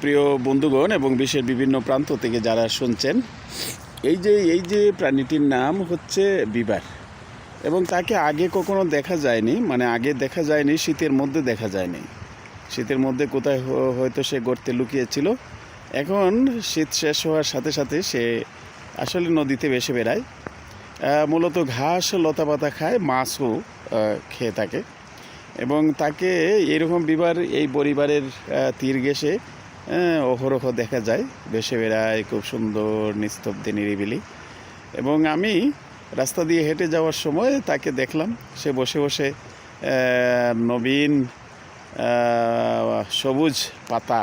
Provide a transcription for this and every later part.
প্রিয় বন্ধুগণ এবং বিশ্বের বিভিন্ন প্রান্ত থেকে যারা শুনছেন, এই যে এই যে প্রাণীটির নাম হচ্ছে বিবার এবং তাকে আগে কখনো দেখা যায়নি মানে আগে দেখা যায়নি, শীতের মধ্যে দেখা যায়নি। শীতের মধ্যে কোথায় হয়তো সে গর্তে লুকিয়েছিল, এখন শীত শেষ হওয়ার সাথে সাথে সে আসলে নদীতে ভেসে বেড়ায়। মূলত ঘাস লতা পাতা খায়, মাছও খেয়ে থাকে। এবং তাকে এরকম বিবার এই পরিবারের তীর আহ, অহরহ দেখা যায়। বেশে বেড়ায় খুব সুন্দর নিস্তব্ধে নিরিবিলি। এবং আমি রাস্তা দিয়ে হেঁটে যাওয়ার সময় তাকে দেখলাম। সে বসে বসে নবীন সবুজ পাতা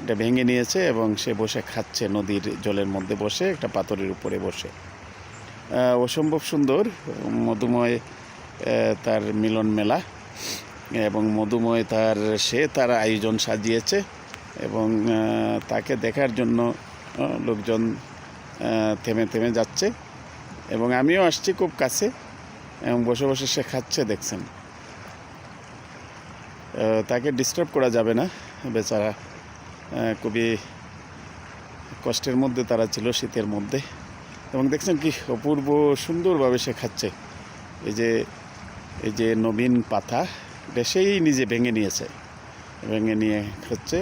এটা ভেঙে নিয়েছে এবং সে বসে খাচ্ছে নদীর জলের মধ্যে বসে একটা পাথরের উপরে বসে। অসম্ভব সুন্দর মধুময় তার মিলন মেলা। এবং মধুময় তার, সে তার আয়োজন সাজিয়েছে এবং তাকে দেখার জন্য লোকজন থেমে থেমে যাচ্ছে এবং আমিও আসছি খুব কাছে এবং বসে বসে সে খাচ্ছে, দেখছেন। তাকে ডিস্টার্ব করা যাবে না, বেচারা। খুবই কষ্টের মধ্যে তারা ছিল শীতের মধ্যে। এবং দেখছেন কি অপূর্ব সুন্দরভাবে সে খাচ্ছে। এই যে এই যে নবীন পাতা এটা সেই নিজে ভেঙে নিয়েছে। ভেঙে নিয়ে হচ্ছে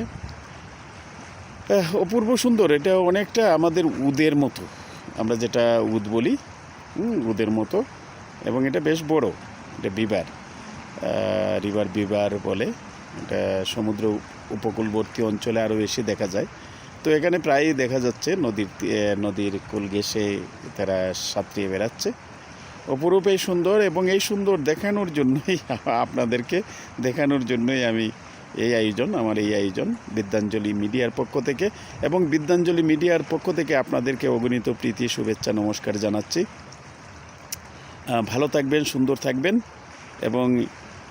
অপূর্ব সুন্দর। এটা অনেকটা আমাদের উদের মতো। আমরা যেটা উদ বলি উদের মতো। এবং এটা বেশ বড়, এটা বিবার। রিভার বিবার বলে। এটা সমুদ্র উপকূলবর্তী অঞ্চলে আরও বেশি দেখা যায়। তো এখানে প্রায়ই দেখা যাচ্ছে নদীর নদীর কুল ঘেঁষে তারা সাঁতরিয়ে বেড়াচ্ছে। অপরূপেই সুন্দর এবং এই সুন্দর দেখানোর জন্যই আপনাদেরকে দেখানোর জন্যই আমি এই আয়োজন, আমার এই আয়োজন, বিদ্যাঞ্জলি মিডিয়ার পক্ষ থেকে এবং বিদ্যাঞ্জলি মিডিয়ার পক্ষ থেকে আপনাদেরকে অগণিত প্রীতি, শুভেচ্ছা, নমস্কার জানাচ্ছি। ভালো থাকবেন, সুন্দর থাকবেন এবং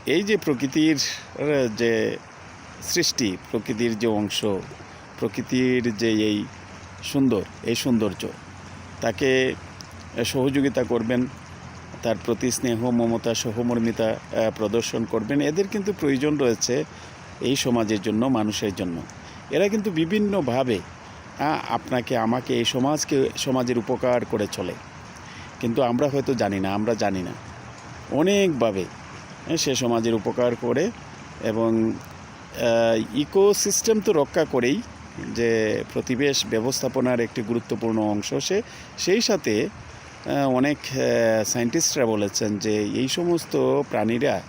এই যে প্রকৃতির যে সৃষ্টি, প্রকৃতির যে অংশ, প্রকৃতির যে এই সুন্দর, এই সৌন্দর্য, তাকে সহযোগিতা করবেন। তার প্রতি স্নেহ, মমতা সহমর্মিতা প্রদর্শন করবেন। এদের কিন্তু প্রয়োজন রয়েছে এই সমাজের জন্য, মানুষের জন্য। এরা কিন্তু বিভিন্নভাবে আপনাকে, আমাকে, এই সমাজকে, সমাজের উপকার করে চলে। কিন্তু আমরা হয়তো জানি না, আমরা জানি না। অনেকভাবে সে সমাজের উপকার করে এবং ইকোসিস্টেম তো রক্ষা করেই যে প্রতিবেশ ব্যবস্থাপনার একটি গুরুত্বপূর্ণ অংশ সে, সেই সাথে অনেক সায়েন্টিস্টরা বলেছেন যে এই সমস্ত প্রাণীরা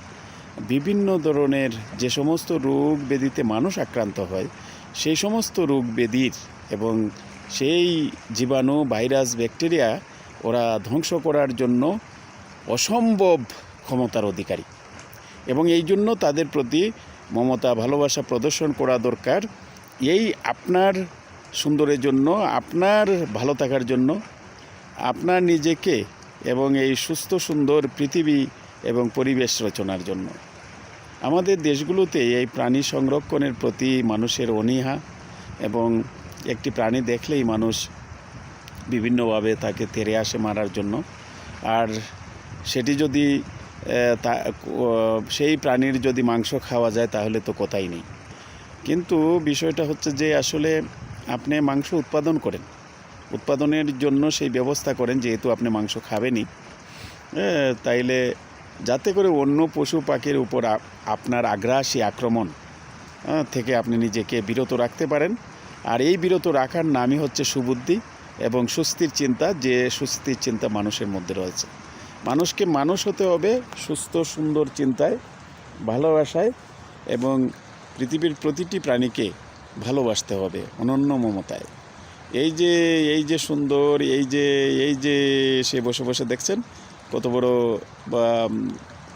বিভিন্ন ধরনের যে সমস্ত রোগ ব্যাধিতে মানুষ আক্রান্ত হয়, সেই সমস্ত রোগ ব্যাধির এবং সেই জীবাণু ভাইরাস ব্যাকটেরিয়া ওরা ধ্বংস করার জন্য অসম্ভব ক্ষমতার অধিকারী। এবং এই জন্য তাদের প্রতি মমতা, ভালোবাসা প্রদর্শন করা দরকার। এই আপনার সুন্দরের জন্য, আপনার ভালো থাকার জন্য আপনার নিজেকে এবং এই সুস্থ, সুন্দর পৃথিবী এবং পরিবেশ রচনার জন্য। আমাদের দেশগুলোতে এই প্রাণী সংরক্ষণের প্রতি মানুষের অনীহা এবং একটি প্রাণী দেখলেই মানুষ বিভিন্নভাবে তাকে তেরে আসে মারার জন্য। আর সেটি যদি তা সেই প্রাণীর যদি মাংস খাওয়া যায় তাহলে তো কথাই নেই। কিন্তু বিষয়টা হচ্ছে যে আসলে আপনি মাংস উৎপাদন করেন। উৎপাদনের জন্য সেই ব্যবস্থা করেন, যেহেতু আপনি মাংস খাবেনই। তাইলে যাতে করে অন্য পশু পাখির উপর আপনার আগ্রাসী আক্রমণ থেকে আপনি নিজেকে বিরত রাখতে পারেন। আর এই বিরত রাখার নামই হচ্ছে সুবুদ্ধি এবং সুস্থির চিন্তা, যে সুস্থির চিন্তা মানুষের মধ্যে রয়েছে। মানুষকে মানুষ হতে হবে সুস্থ, সুন্দর চিন্তায়, ভালোবাসায় এবং পৃথিবীর প্রতিটি প্রাণীকে ভালোবাসতে হবে অনন্য মমতায়। এই যে এই যে সুন্দর এই যে এই যে সে বসে বসে দেখছেন কত বড়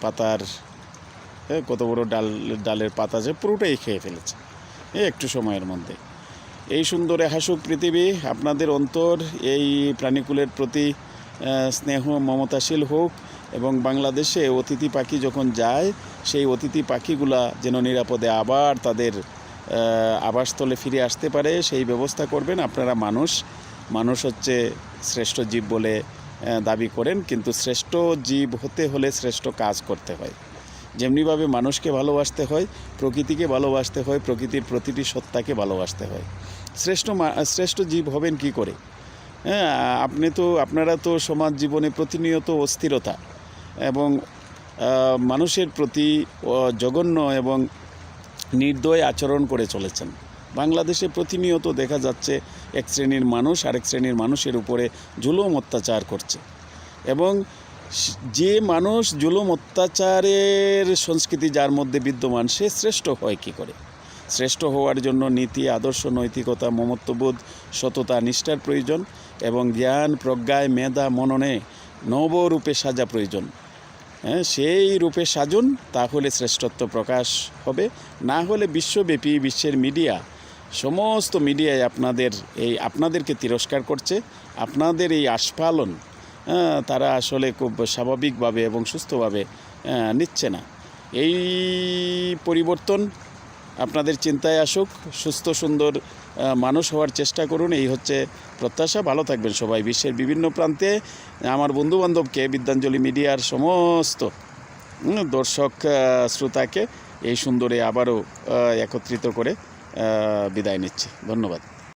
পাতার হ্যাঁ, কত বড় ডাল ডালের পাতা যে পুরোটাই খেয়ে ফেলেছে এই একটু সময়ের মধ্যে। এই সুন্দরে হাসুক পৃথিবী আপনাদের অন্তর এই প্রাণীকুলের প্রতি স্নেহ মমতাশীল হোক এবং বাংলাদেশে অতিথি পাখি যখন যায় সেই অতিথি পাখিগুলা যেন নিরাপদে আবার তাদের আবাসস্থলে ফিরে আসতে পারে, সেই ব্যবস্থা করবেন। আপনারা মানুষ মানুষ হচ্ছে শ্রেষ্ঠ জীব বলে দাবি করেন, কিন্তু শ্রেষ্ঠ জীব হতে হলে শ্রেষ্ঠ কাজ করতে হয়। যেমনিভাবে মানুষকে ভালোবাসতে হয়, প্রকৃতিকে ভালোবাসতে হয়, প্রকৃতির প্রতিটি সত্তাকে ভালোবাসতে হয়। শ্রেষ্ঠ শ্রেষ্ঠ জীব হবেন কি করে? হ্যাঁ আপনি তো, আপনারা তো সমাজ জীবনে প্রতিনিয়ত অস্থিরতা এবং মানুষের প্রতি জঘন্য এবং নির্দয় আচরণ করে চলেছেন। বাংলাদেশে প্রতিনিয়ত দেখা যাচ্ছে এক শ্রেণির মানুষ আরেক শ্রেণির মানুষের উপরে জুলুম অত্যাচার করছে এবং যে মানুষ জুলুম অত্যাচারের সংস্কৃতি যার মধ্যে বিদ্যমান, সে শ্রেষ্ঠ হয় কি করে? শ্রেষ্ঠ হওয়ার জন্য নীতি, আদর্শ, নৈতিকতা, মমত্ববোধ, সততা, নিষ্ঠার প্রয়োজন এবং জ্ঞান, প্রজ্ঞায়, মেধা, মননে নবরূপে সাজা প্রয়োজন। সেই রূপে সাজুন তাহলে শ্রেষ্ঠত্ব প্রকাশ হবে। না হলে বিশ্বব্যাপী বিশ্বের মিডিয়া সমস্ত মিডিয়ায় আপনাদের এই আপনাদেরকে তিরস্কার করছে। আপনাদের এই আস্ফালন হ্যাঁ, তারা আসলে খুব স্বাভাবিকভাবে এবং সুস্থভাবে আহ, নিচ্ছে না। এই পরিবর্তন আপনাদের চিন্তায় আসুক সুস্থ সুন্দর মানুষ হওয়ার চেষ্টা করুন। এই হচ্ছে প্রত্যাশা। ভালো থাকবেন সবাই। বিশ্বের বিভিন্ন প্রান্তে আমার বন্ধুবান্ধবকে বিদ্যাঞ্জলি মিডিয়ার সমস্ত দর্শক শ্রোতাকে এই সুন্দরে আবারও একত্রিত করে বিদায় নিচ্ছি। ধন্যবাদ।